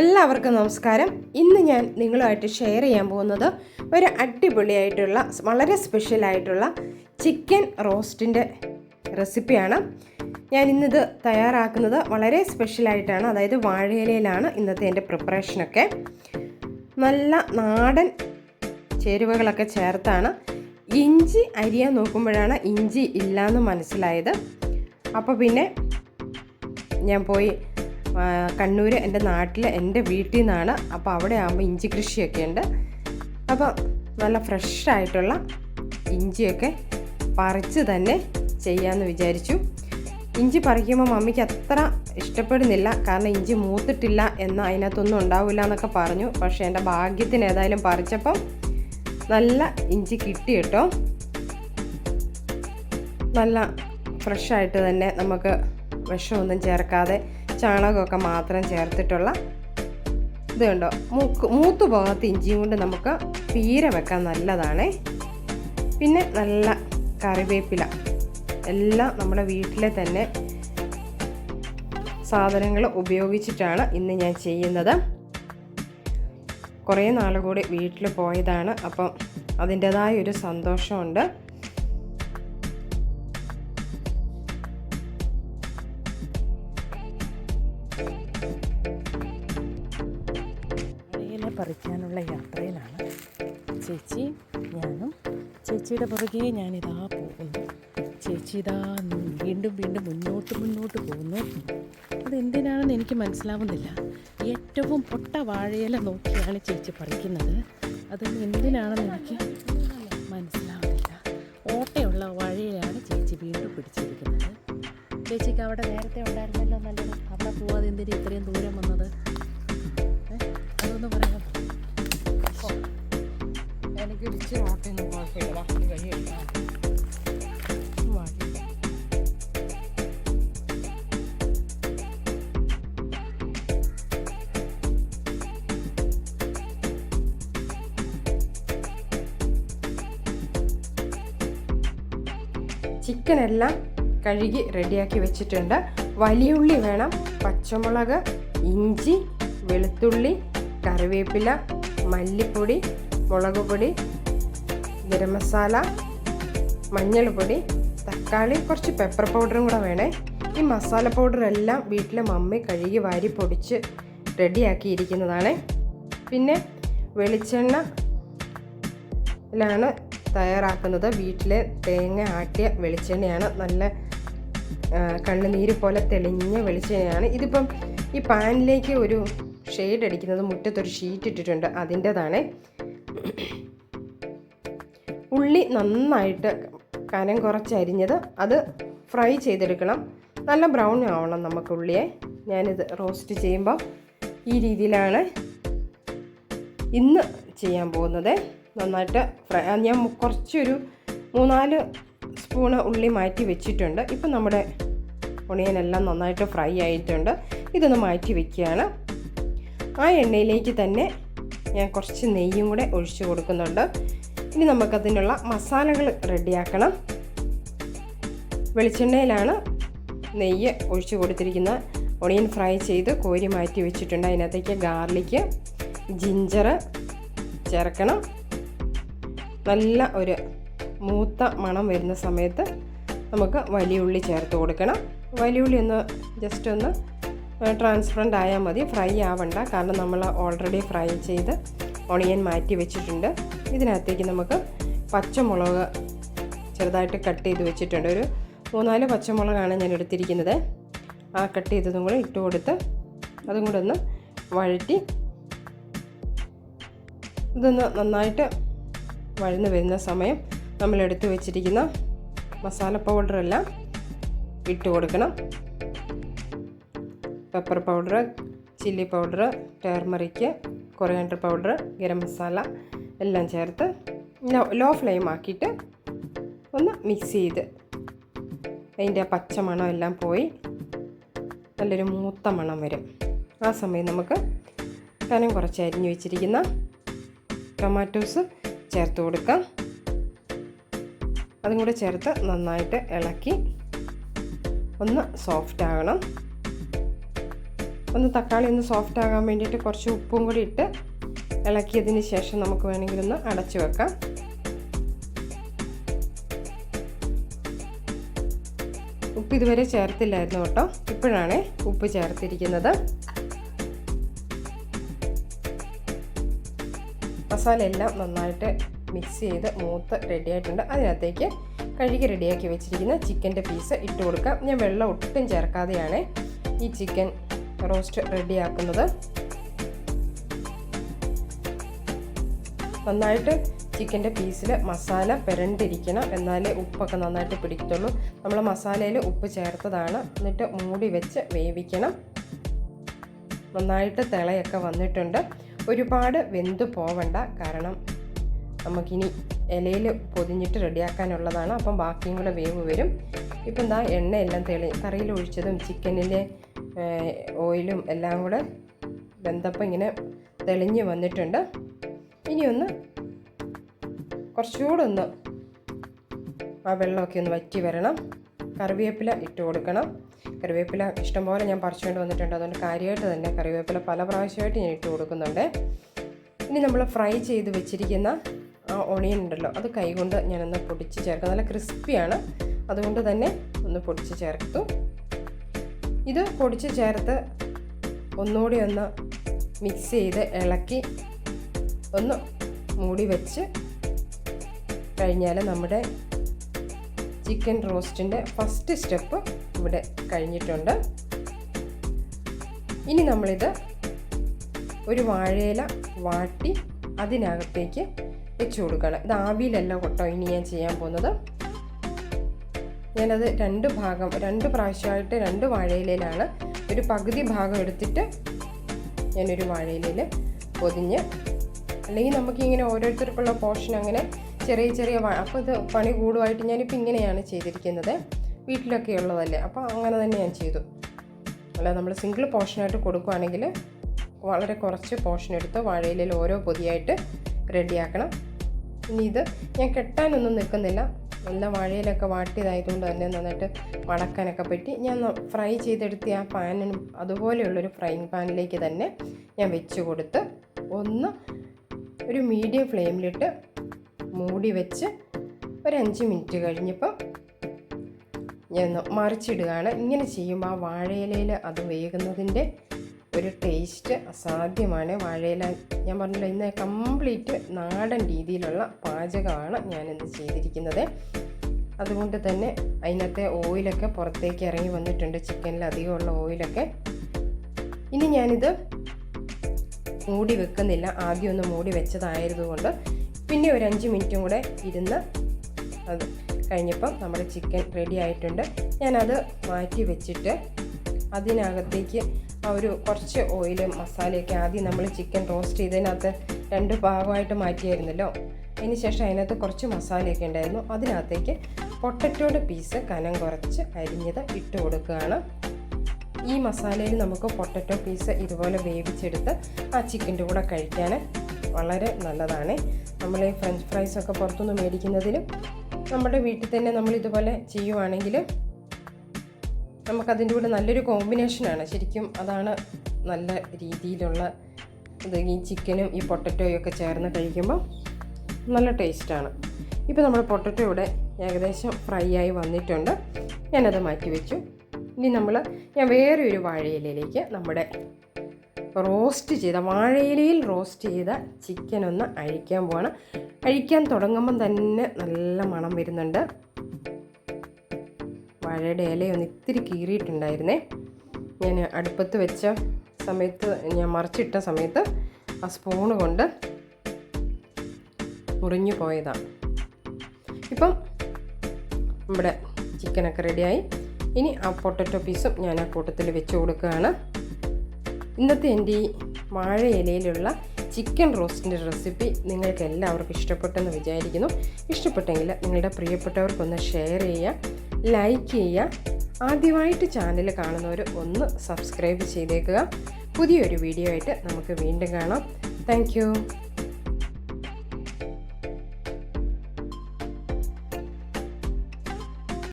എല്ലാവർക്കും നമസ്കാരം. ഇന്ന് ഞാൻ നിങ്ങളുമായിട്ട് ഷെയർ ചെയ്യാൻ പോകുന്നത് ഒരു അടിപൊളിയായിട്ടുള്ള വളരെ സ്പെഷ്യലായിട്ടുള്ള ചിക്കൻ റോസ്റ്റിന്റെ റെസിപ്പിയാണ് ഞാൻ ഇന്നിത് തയ്യാറാക്കുന്നത് വളരെ സ്പെഷ്യലായിട്ടാണ് അതായത് വാഴയിലയിലാണ് ഇന്നത്തെ എന്റെ പ്രിപ്പറേഷനൊക്കെ നല്ല നാടൻ ചേരുവകളൊക്കെ ചേർത്താണ്. ഇഞ്ചി അരിയാൻ നോക്കുമ്പോഴാണ് ഇഞ്ചി ഇല്ലയെന്ന് മനസ്സിലായത്. അപ്പോൾ പിന്നെ ഞാൻ പോയി കണ്ണൂർ എന്റെ നാട്ടിൽ എന്റെ വീട്ടിൽ നിന്നാണ്. അപ്പോൾ അവിടെ ആകുമ്പോൾ ഇഞ്ചി കൃഷിയൊക്കെ ഉണ്ട്. അപ്പോൾ നല്ല ഫ്രഷായിട്ടുള്ള ഇഞ്ചിയൊക്കെ പറിച്ച് തന്നെ ചെയ്യാമെന്ന് വിചാരിച്ചു. ഇഞ്ചി പറിക്കുമ്പോൾ മമ്മിക്ക് അത്ര ഇഷ്ടപ്പെടുന്നില്ല. കാരണം ഇഞ്ചി മൂത്തിട്ടില്ല എന്ന് അതിനകത്തൊന്നും ഉണ്ടാവില്ല എന്നൊക്കെ പറഞ്ഞു. പക്ഷേ എന്റെ ഭാഗ്യത്തിന് ഏതായാലും പറിച്ചപ്പം നല്ല ഇഞ്ചി കിട്ടി കേട്ടോ. നല്ല ഫ്രഷായിട്ട് തന്നെ നമുക്ക് വിഷമൊന്നും ചേർക്കാതെ ചാണകമൊക്കെ മാത്രം ചേർത്തിട്ടുള്ള ഇത് കണ്ടോ മൂക്ക് മൂത്ത് പോകാത്ത ഇഞ്ചിയും കൊണ്ട് നമുക്ക് പീര വെക്കാൻ നല്ലതാണേ. പിന്നെ നല്ല കറിവേപ്പില. എല്ലാം നമ്മുടെ വീട്ടിലെ തന്നെ സാധനങ്ങൾ ഉപയോഗിച്ചിട്ടാണ് ഇന്ന് ഞാൻ ചെയ്യുന്നത്. കുറേ നാൾ കൂടി വീട്ടിൽ പോയതാണ്. അപ്പം അതിന്റെതായ ഒരു സന്തോഷമുണ്ട്. ഇല പറിക്കാനുള്ള യാത്രയിലാണ്. ചേച്ചി ഞാനും ചേച്ചിയുടെ പുറകെ ഞാനിതാ പോകുന്നു. ചേച്ചി ഇതാ വീണ്ടും വീണ്ടും മുന്നോട്ട് മുന്നോട്ട് പോകുന്നു. അതെന്തിനാണെന്ന് എനിക്ക് മനസ്സിലാവുന്നില്ല. ഏറ്റവും പൊട്ട വാഴയില നോക്കിയാണ് ചേച്ചി പറിക്കുന്നത്. അത് എന്തിനാണെന്ന് എനിക്ക് മനസ്സിലാവുന്നില്ല. ഓട്ടയുള്ള വാഴയിലാണ് ചേച്ചി വീണ്ടും പിടിച്ചിരിക്കുന്നത്. ചേച്ചിക്ക് അവിടെ നേരത്തെ ഉണ്ടായിരുന്നല്ലോ നല്ലത് അവിടെ പോവാതെ എന്തിനാണ് ഇത്രയും ദൂരം വന്നത്? എനിക്ക് ഇച്ചിരി ഓട്ടയൊന്നും കുഴപ്പമില്ല കൈ കഴിക്കാം ചിക്കൻ എല്ലാം കഴുകി റെഡിയാക്കി വെച്ചിട്ടുണ്ട്. വലിയ ഉള്ളി വേണം പച്ചമുളക് ഇഞ്ചി വെളുത്തുള്ളി കറിവേപ്പില മല്ലിപ്പൊടി മുളക് പൊടി ഗരം മസാല മഞ്ഞൾപ്പൊടി തക്കാളി കുറച്ച് പെപ്പർ പൗഡറും കൂടെ വേണേ. ഈ മസാല പൗഡർ എല്ലാം വീട്ടിലെ മമ്മി കഴുകി വാരി പൊടിച്ച് റെഡിയാക്കിയിരിക്കുന്നതാണ്. പിന്നെ വെളിച്ചെണ്ണ ലാണ് തയ്യാറാക്കുന്നത്. വീട്ടിലെ തേങ്ങ ആട്ടിയ വെളിച്ചെണ്ണയാണ്. നല്ല കണ്ണുനീര് പോലെ തെളിഞ്ഞ വെളിച്ചെണ്ണയാണ്. ഇതിപ്പം ഈ പാനിലേക്ക് ഒരു ഷെയ്ഡ് അടിക്കുന്നത് മുറ്റത്തൊരു ഷീറ്റ് ഇട്ടിട്ടുണ്ട്. അതിന്റെതാണ്. ഉള്ളി നന്നായിട്ട് കനം കുറച്ച് കുറച്ചരിഞ്ഞത് അത് ഫ്രൈ ചെയ്തെടുക്കണം. നല്ല ബ്രൗൺ ആവണം നമുക്ക് ഉള്ളിയെ. ഞാനിത് റോസ്റ്റ് ചെയ്യുമ്പോൾ ഈ രീതിയിലാണ് ഇന്ന് ചെയ്യാൻ പോകുന്നത്. നന്നായിട്ട് ഫ്രൈ ഞാൻ കുറച്ചൊരു മൂന്നാൽ സ്പൂണ് ഉള്ളി മാറ്റി വെച്ചിട്ടുണ്ട്. ഇപ്പം നമ്മുടെ ഒണിയനെല്ലാം നന്നായിട്ട് ഫ്രൈ ആയിട്ടുണ്ട്. ഇതൊന്ന് മാറ്റി വെക്കുകയാണ്. ആ എണ്ണയിലേക്ക് തന്നെ ഞാൻ കുറച്ച് നെയ്യും കൂടെ ഒഴിച്ചു കൊടുക്കുന്നുണ്ട്. ഇനി നമുക്കതിനുള്ള മസാലകൾ റെഡിയാക്കണം. വെളിച്ചെണ്ണയിലാണ് നെയ്യ് ഒഴിച്ചു കൊടുത്തിരിക്കുന്ന ഒണിയൻ ഫ്രൈ ചെയ്ത് കോരി മാറ്റി വെച്ചിട്ടുണ്ട്. അതിനകത്തേക്ക് ഗാർലിക്ക് ജിഞ്ചർ ചേർക്കണം. നല്ല ഒരു മൂത്ത മണം വരുന്ന സമയത്ത് നമുക്ക് വലിയ ഉള്ളി ചേർത്ത് കൊടുക്കണം. വലിയ ഉള്ളി ഒന്ന് ജസ്റ്റ് ഒന്ന് ട്രാൻസ്പറന്റ് ആയാൽ മതി. ഫ്രൈ ആവണ്ട. കാരണം നമ്മൾ ഓൾറെഡി ഫ്രൈ ചെയ്ത് ഒണിയൻ മാറ്റി വെച്ചിട്ടുണ്ട്. ഇതിനകത്തേക്ക് നമുക്ക് പച്ചമുളക് ചെറുതായിട്ട് കട്ട് ചെയ്ത് വെച്ചിട്ടുണ്ട്. ഒരു മൂന്നാൽ പച്ചമുളകാണ് ഞാൻ എടുത്തിരിക്കുന്നത്. ആ കട്ട് ചെയ്തതും കൂടെ ഇട്ട് കൊടുത്ത് അതും കൂടെ ഒന്ന് വഴറ്റി ഇതൊന്ന് നന്നായിട്ട് വഴന്ന് വരുന്ന സമയം നമ്മൾ എടുത്തു വെച്ചിരിക്കുന്ന മസാല പൗഡറെല്ലാം ഇട്ട് കൊടുക്കണം. Pepper powder chilli powder turmeric coriander powder garam masala എല്ലാം ചേർത്ത് ലോ ലോ ഫ്ലെയിം ആക്കിയിട്ട് ഒന്ന് മിക്സ് ചെയ്ത് അതിന്റെ ആ പച്ച മണം എല്ലാം പോയി നല്ലൊരു മൂത്ത മണം വരും. ആ സമയം നമുക്ക് കനം കുറച്ച് അരിഞ്ഞു വെച്ചിരിക്കുന്ന ടൊമാറ്റോസ് ചേർത്ത് കൊടുക്കാം. അതും കൂടെ ചേർത്ത് നന്നായിട്ട് ഇളക്കി ഒന്ന് സോഫ്റ്റ് ആകണം. ഒന്ന് തക്കാളി ഒന്ന് സോഫ്റ്റ് ആകാൻ വേണ്ടിയിട്ട് കുറച്ച് ഉപ്പും കൂടി ഇട്ട് ഇളക്കിയതിന് ശേഷം നമുക്ക് വേണമെങ്കിൽ ഒന്ന് അടച്ചു വെക്കാം. ഉപ്പ് ഇതുവരെ ചേർത്തില്ലായിരുന്നു കേട്ടോ. ഇപ്പോഴാണ് ഉപ്പ് ചേർത്തിരിക്കുന്നത്. മസാല എല്ലാം നന്നായിട്ട് മിക്സ് ചെയ്ത് മൂത്ത് റെഡിയായിട്ടുണ്ട് അതിനകത്തേക്ക് കഴുകി റെഡിയാക്കി വെച്ചിരിക്കുന്ന ചിക്കന്റെ പീസ് ഇട്ട് കൊടുക്കാം. ഞാൻ വെള്ളം ഒട്ടും ചേർക്കാതെയാണ് ഈ ചിക്കൻ റോസ്റ്റ് റെഡിയാക്കുന്നത് നന്നായിട്ട് ചിക്കന്റെ പീസിൽ മസാല പുരണ്ടിരിക്കണം എന്നാലേ ഉപ്പൊക്കെ നന്നായിട്ട് പിടിക്കത്തുള്ളൂ. നമ്മൾ മസാലയിൽ ഉപ്പ് ചേർത്തതാണ്. എന്നിട്ട് മൂടി വെച്ച് വേവിക്കണം. നന്നായിട്ട് തിളയൊക്കെ വന്നിട്ടുണ്ട്. ഒരുപാട് വെന്ത് പോവണ്ട. കാരണം നമുക്കിനി ഇലയിൽ പൊതിഞ്ഞിട്ട് റെഡിയാക്കാനുള്ളതാണ്. അപ്പം ബാക്കിയും കൂടെ വേവ് വരും. ഇപ്പം എന്താ എണ്ണയെല്ലാം തെളി കറിയിൽ ഒഴിച്ചതും ചിക്കനിലെ ഓയിലും എല്ലാം കൂടെ വെന്തപ്പം ഇങ്ങനെ തെളിഞ്ഞ് വന്നിട്ടുണ്ട്. ഇനിയൊന്ന് കുറച്ചുകൂടെ ഒന്ന് ആ വെള്ളമൊക്കെ ഒന്ന് വറ്റി വരണം. കറിവേപ്പില ഇട്ട് കൊടുക്കണം. കറിവേപ്പില ഇഷ്ടംപോലെ ഞാൻ പറിച്ചുകൊണ്ട് വന്നിട്ടുണ്ട്. അതുകൊണ്ട് കാര്യമായിട്ട് തന്നെ കറിവേപ്പില പല പ്രാവശ്യമായിട്ട് ഞാൻ ഇട്ട് കൊടുക്കുന്നുണ്ട്. ഇനി നമ്മൾ ഫ്രൈ ചെയ്ത് വെച്ചിരിക്കുന്ന ആ ഒണിയൻ ഉണ്ടല്ലോ അത് കൈകൊണ്ട് ഞാനൊന്ന് പൊടിച്ച് ചേർക്കാം. നല്ല ക്രിസ്പിയാണ്. അതുകൊണ്ട് തന്നെ ഒന്ന് പൊടിച്ച് ചേർത്തു. ഇത് പൊടിച്ച് ചേർത്ത് ഒന്നുകൂടി ഒന്ന് മിക്സ് ചെയ്ത് ഇളക്കി ഒന്ന് മൂടി വെച്ച് കഴിഞ്ഞാൽ നമ്മുടെ ചിക്കൻ റോസ്റ്റിന്റെ ഫസ്റ്റ് സ്റ്റെപ്പ് ഇവിടെ കഴിഞ്ഞിട്ടുണ്ട്. ഇനി നമ്മളിത് ഒരു വാഴയില വാട്ടി അതിനകത്തേക്ക് വെച്ച് കൊടുക്കണം. ഇത് ആവിയിലല്ല കൊട്ടോ ഇനി ഞാൻ ചെയ്യാൻ പോകുന്നത്. ഞാനത് രണ്ട് ഭാഗം രണ്ട് പ്രാവശ്യമായിട്ട് രണ്ട് വാഴയിലയിലാണ് ഒരു പകുതി ഭാഗം എടുത്തിട്ട് ഞാനൊരു വാഴയിലയിൽ പൊതിഞ്ഞ് അല്ലെങ്കിൽ നമുക്കിങ്ങനെ ഓരോരുത്തർക്കുള്ള പോർഷൻ അങ്ങനെ ചെറിയ ചെറിയ അപ്പോൾ ഇത് പണി കൂടുമായിട്ട് ഞാനിപ്പോൾ ഇങ്ങനെയാണ് ചെയ്തിരിക്കുന്നത്. വീട്ടിലൊക്കെ ഉള്ളതല്ലേ അപ്പോൾ അങ്ങനെ തന്നെ ഞാൻ ചെയ്തു. അല്ല നമ്മൾ സിംഗിൾ പോർഷനായിട്ട് കൊടുക്കുകയാണെങ്കിൽ വളരെ കുറച്ച് പോർഷൻ എടുത്ത് വാഴയിലയിൽ ഓരോ പൊതിയായിട്ട് റെഡിയാക്കണം ഇനി ഇത് ഞാൻ കെട്ടാനൊന്നും നിൽക്കുന്നില്ല. നല്ല വഴിയിലൊക്കെ വാട്ടിയതായതുകൊണ്ട് തന്നെ നന്നായിട്ട് മടക്കാനൊക്കെ പറ്റി. ഞാൻ ഫ്രൈ ചെയ്തെടുത്ത് ആ പാനിനും അതുപോലെയുള്ളൊരു ഫ്രൈങ് പാനിലേക്ക് തന്നെ ഞാൻ വെച്ച് കൊടുത്ത് ഒന്ന് ഒരു മീഡിയം ഫ്ലെയിമിലിട്ട് മൂടി വെച്ച് ഒരു അഞ്ച് മിനിറ്റ് കഴിഞ്ഞപ്പോൾ ഞാൻ മറിച്ചിടുകയാണ്. ഇങ്ങനെ ചെയ്യുമ്പോൾ ആ വാഴയിലയിൽ അത് വേകുന്നതിന്റെ ഒരു ടേസ്റ്റ് അസാധ്യമാണ് വാഴയില. ഞാൻ പറഞ്ഞല്ലോ ഇന്ന് കംപ്ലീറ്റ് നാടൻ രീതിയിലുള്ള പാചകമാണ് ഞാനിന്ന് ചെയ്തിരിക്കുന്നത്. അതുകൊണ്ട് തന്നെ അതിനകത്തെ ഓയിലൊക്കെ പുറത്തേക്ക് ഇറങ്ങി വന്നിട്ടുണ്ട്. ചിക്കനിൽ അധികമുള്ള ഓയിലൊക്കെ ഇനി ഞാനിത് മൂടി വെക്കുന്നില്ല. ആദ്യം ഒന്ന് മൂടി വെച്ചതായതുകൊണ്ട് പിന്നെ ഒരു അഞ്ച് മിനിറ്റും കൂടെ ഇരുന്ന് അത് കഴിഞ്ഞപ്പം നമ്മുടെ ചിക്കൻ റെഡി ആയിട്ടുണ്ട്. ഞാനത് മാറ്റി വെച്ചിട്ട് അതിനകത്തേക്ക് ആ ഒരു കുറച്ച് ഓയിലും മസാലയൊക്കെ ആദ്യം നമ്മൾ ചിക്കൻ റോസ്റ്റ് ചെയ്തതിനകത്ത് രണ്ട് ഭാഗമായിട്ട് മാറ്റിയായിരുന്നല്ലോ. അതിന് ശേഷം അതിനകത്ത് കുറച്ച് മസാലയൊക്കെ ഉണ്ടായിരുന്നു. അതിനകത്തേക്ക് പൊട്ടറ്റോയുടെ പീസ് കനം കുറച്ച് അരിഞ്ഞത് ഇട്ട് കൊടുക്കുകയാണ്. ഈ മസാലയിൽ നമുക്ക് പൊട്ടറ്റോ പീസ് ഇതുപോലെ വേവിച്ചെടുത്ത് ആ ചിക്കന്റെ കൂടെ കഴിക്കാൻ വളരെ നല്ലതാണ്. നമ്മൾ ഈ ഫ്രഞ്ച് ഫ്രൈസൊക്കെ പുറത്തുനിന്ന് മേടിക്കുന്നതിലും നമ്മുടെ വീട്ടിൽ തന്നെ നമ്മൾ ഇതുപോലെ ചെയ്യുവാണെങ്കിൽ നമുക്കതിന്റെ കൂടെ നല്ലൊരു കോമ്പിനേഷനാണ് ശരിക്കും അതാണ് നല്ല രീതിയിലുള്ള ഇത്. ഈ ചിക്കനും ഈ പൊട്ടറ്റോയും ഒക്കെ ചേർന്ന് കഴിക്കുമ്പോൾ നല്ല ടേസ്റ്റാണ് ഇപ്പോൾ നമ്മുടെ പൊട്ടറ്റോ ഇവിടെ ഏകദേശം ഫ്രൈ ആയി വന്നിട്ടുണ്ട്. ഞാനത് മാറ്റി വെച്ചു. ഇനി നമ്മൾ ഞാൻ വേറെ ഒരു വാഴയിലയിലേക്ക് നമ്മുടെ റോസ്റ്റ് ചെയ്ത വാഴയിലയിൽ റോസ്റ്റ് ചെയ്ത ചിക്കൻ ഒന്ന് അഴിക്കാൻ പോവാണ്. അഴിക്കാൻ തുടങ്ങുമ്പം തന്നെ നല്ല മണം വരുന്നുണ്ട്. വാഴയുടെ ഇലയൊന്ന് ഇത്തിരി കീറിയിട്ടുണ്ടായിരുന്നേ. ഞാൻ അടുപ്പത്ത് വെച്ച സമയത്ത് ഞാൻ മറിച്ചിട്ട സമയത്ത് ആ സ്പൂണ് കൊണ്ട് മുറിഞ്ഞു പോയതാണ് ഇപ്പം നമ്മുടെ ചിക്കനൊക്കെ റെഡിയായി ഇനി ആ പൊട്ടറ്റോ പീസും ഞാൻ ആ കൂട്ടത്തിൽ വെച്ച് കൊടുക്കുകയാണ്. ഇന്നത്തെ എന്റെ ഈ വാഴ ഇലയിലുള്ള ചിക്കൻ റോസ്റ്റിന്റെ റെസിപ്പി നിങ്ങൾക്ക് എല്ലാവർക്കും ഇഷ്ടപ്പെട്ടെന്ന് വിചാരിക്കുന്നു. ഇഷ്ടപ്പെട്ടെങ്കിൽ നിങ്ങളുടെ പ്രിയപ്പെട്ടവർക്കൊന്ന് ഷെയർ ചെയ്യുക. ലൈക്ക് ചെയ്യുക. ആദ്യമായിട്ട് ചാനൽ കാണുന്നവർ ഒന്ന് സബ്സ്ക്രൈബ് ചെയ്തേക്കുക. പുതിയൊരു വീഡിയോ ആയിട്ട് നമുക്ക് വീണ്ടും കാണാം. താങ്ക്